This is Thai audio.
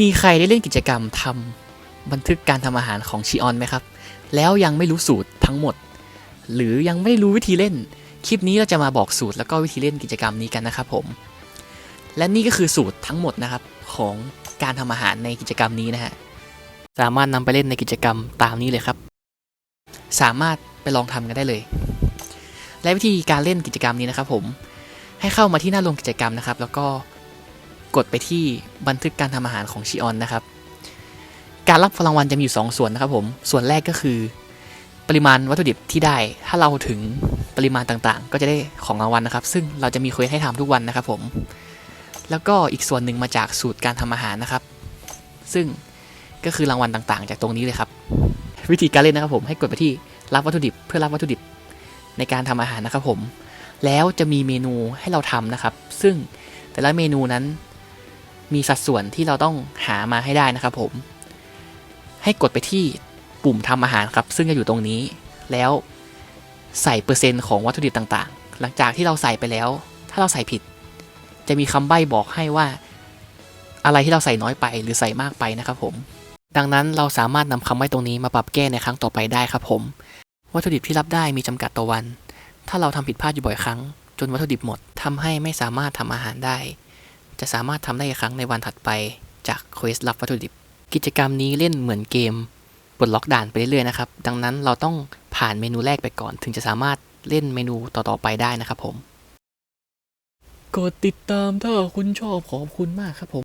มีใครได้เล่นกิจกรรมทำบันทึกการทำอาหารของชิออนไหมครับ แล้วยังไม่รู้สูตรทั้งหมด หรือยังไม่รู้วิธีเล่น คลิปนี้เราจะมาบอกสูตรแล้วก็วิธีเล่นกิจกรรมนี้กันนะครับผม และนี่ก็คือสูตรทั้งหมดนะครับของการทำอาหารในกิจกรรมนี้นะฮะ สามารถนำไปเล่นในกิจกรรมตามนี้เลยครับ สามารถไปลองทำกันได้เลย และวิธีการเล่นกิจกรรมนี้นะครับผม ให้เข้ามาที่หน้าลงกิจกรรมนะครับ แล้วก็ กดไปที่บันทึกการทำอาหารของชิออนนะครับ การรับรางวัลจะมีอยู่ 2 ส่วนนะครับผม ส่วนแรกก็คือ ปริมาณวัตถุดิบที่ได้ ถ้าเราถึงปริมาณต่างๆ ก็จะได้ของรางวัลนะครับ ซึ่งเราจะมีเควสให้ทำทุกวันนะครับผม แล้วก็อีกส่วนหนึ่งมาจากสูตรการทำอาหารนะครับ ซึ่งก็คือรางวัลต่างๆ จากตรงนี้เลยครับ วิธีการเล่นนะครับผมให้กดไปที่รับวัตถุดิบเพื่อรับวัตถุดิบในการทำอาหารนะครับผม แล้วจะมีเมนูให้เราทำนะครับ ซึ่งแต่ละเมนูนั้น มีสัดส่วนที่เราต้องหามาให้ได้นะครับผม ให้กดไปที่ปุ่มทำอาหารครับ ซึ่งจะอยู่ตรงนี้ แล้วใส่เปอร์เซ็นต์ของวัตถุดิบต่างๆ หลังจากที่เราใส่ไปแล้ว ถ้าเราใส่ผิด จะมีคำใบ้บอกให้ว่า อะไรที่เราใส่น้อยไปหรือใส่มากไปนะครับผม ดังนั้นเราสามารถนำคำใบ้ตรงนี้มาปรับแก้ในครั้งต่อไปได้ครับผม วัตถุดิบที่รับได้มีจำกัดต่อวัน ถ้าเราทำผิดพลาดอยู่บ่อยครั้ง จนวัตถุดิบหมดทำให้ไม่สามารถทำอาหารได้ จะสามารถทำได้อีกครั้งในวันถัดไปจากเควสรับวัตถุดิบ กิจกรรมนี้เล่นเหมือนเกมปลดล็อกด่านไปเรื่อยๆนะครับ ดังนั้นเราต้องผ่านเมนูแรกไปก่อน ถึงจะสามารถเล่นเมนูต่อๆไปได้นะครับผม กดติดตามถ้าคุณชอบขอบคุณมากครับผม